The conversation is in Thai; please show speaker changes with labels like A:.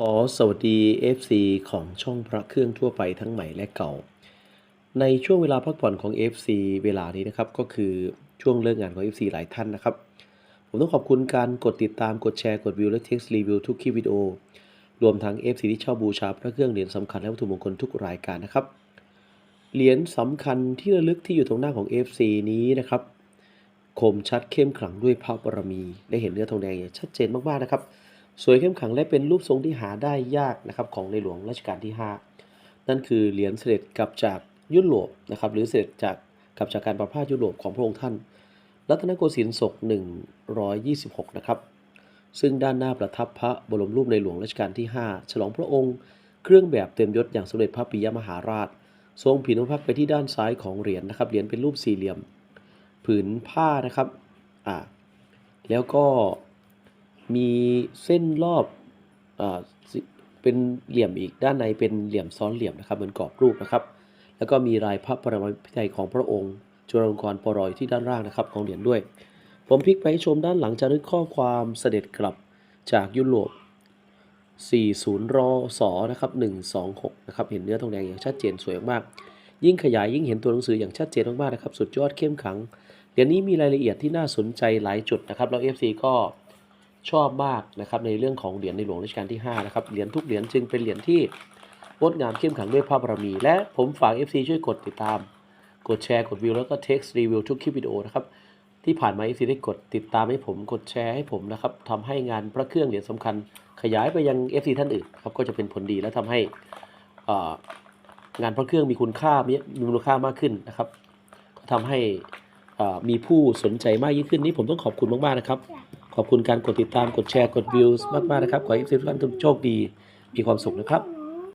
A: ขอสวัสดี FC ของช่องพระเครื่องทั่วไปทั้งใหม่และเก่า ในช่วงเวลาพักผ่อนของ FC เวลานี้นะครับก็คือช่วงเลิกงานของ FC หลายท่านนะครับ ผมต้องขอบคุณการกดติดตามกดแชร์กดวิวและ text review ทุกคลิปวิดีโอ รวมทั้ง FC ที่ช่าบูชาพระเครื่องเหรียญสำคัญและวัตถุมงคลทุกรายการนะครับ เหรียญสำคัญที่ระลึกที่อยู่ตรงหน้าของ FC นี้นะครับคมชัดเข้มขลังด้วยพระบารมี ได้เห็นเนื้อทองแดงอย่างชัดเจนมากๆนะครับ สวยเข้มขังและเป็นรูปทรงที่หาได้ยากนะครับของในหลวงรัชกาลที่ 5 นั่นคือเหรียญเสด็จกลับจากยุโรปนะครับหรือเสด็จจากกลับจากการประพาสยุโรปของพระองค์ท่าน รัตนโกสินทร์ศก 126 นะครับ ซึ่งด้านหน้าประทับพระบรมรูปในหลวงรัชกาลที่ 5 ฉลองพระองค์ เครื่องแบบเต็มยศอย่างสมเด็จพระปิยมหาราช ทรงผินุพักไปที่ด้านซ้ายของเหรียญนะครับเหรียญเป็นรูปสี่เหลี่ยม ผืนผ้านะครับอ่าแล้วก็ มีเส้นรอบอ่าเป็นเหลี่ยมอีกด้านในเป็นเหลี่ยมซ้อนเหลี่ยมนะครับเหมือนกรอบรูปนะครับ แล้วก็มีลายพระปรมาภิไธยของพระองค์จุฬาลงกรณ์ปรอยที่ด้านล่างนะครับของเหรียญด้วย ผมพลิกไปชมด้านหลังจะนึกข้อความเสด็จกลับจากยุโรป 40รอสอนะครับ126นะครับเห็นเนื้อทองแดงอย่างชัดเจนสวยมาก ยิ่งขยายยิ่งเห็นตัวหนังสืออย่างชัดเจนมากๆนะครับ สุดยอดเข้มขังเหรียญนี้มีรายละเอียดที่น่าสนใจหลายจุดนะครับแล้ว FC ก็ ชอบมากนะครับในเรื่องของเหรียญในหลวงรัชกาลที่5นะครับเหรียญทุกเหรียญจึงเป็นเหรียญที่งดงามเข้มขังด้วยพระบารมี และผมฝาก FC ช่วยกดติดตาม กดแชร์กดวิวแล้วก็ text review ทุกคลิปวิดีโอนะครับที่ผ่านมา FC ได้กดติดตามให้ผมกดแชร์ให้ผมนะครับทำให้งานพระเครื่องเหรียญสำคัญ ขยายไปยัง FC ท่านอื่นครับก็จะเป็นผลดีและทำให้งานพระเครื่องมีคุณค่ามีมูลค่ามากขึ้นนะครับก็ทำให้มีผู้สนใจมากยิ่งขึ้นนี่ผมต้องขอบคุณมากๆนะครับ ขอบคุณการกดติดตามกดแชร์กดวิวมากๆนะครับ ขอให้ทุกท่านโชคดีมีความสุขนะครับ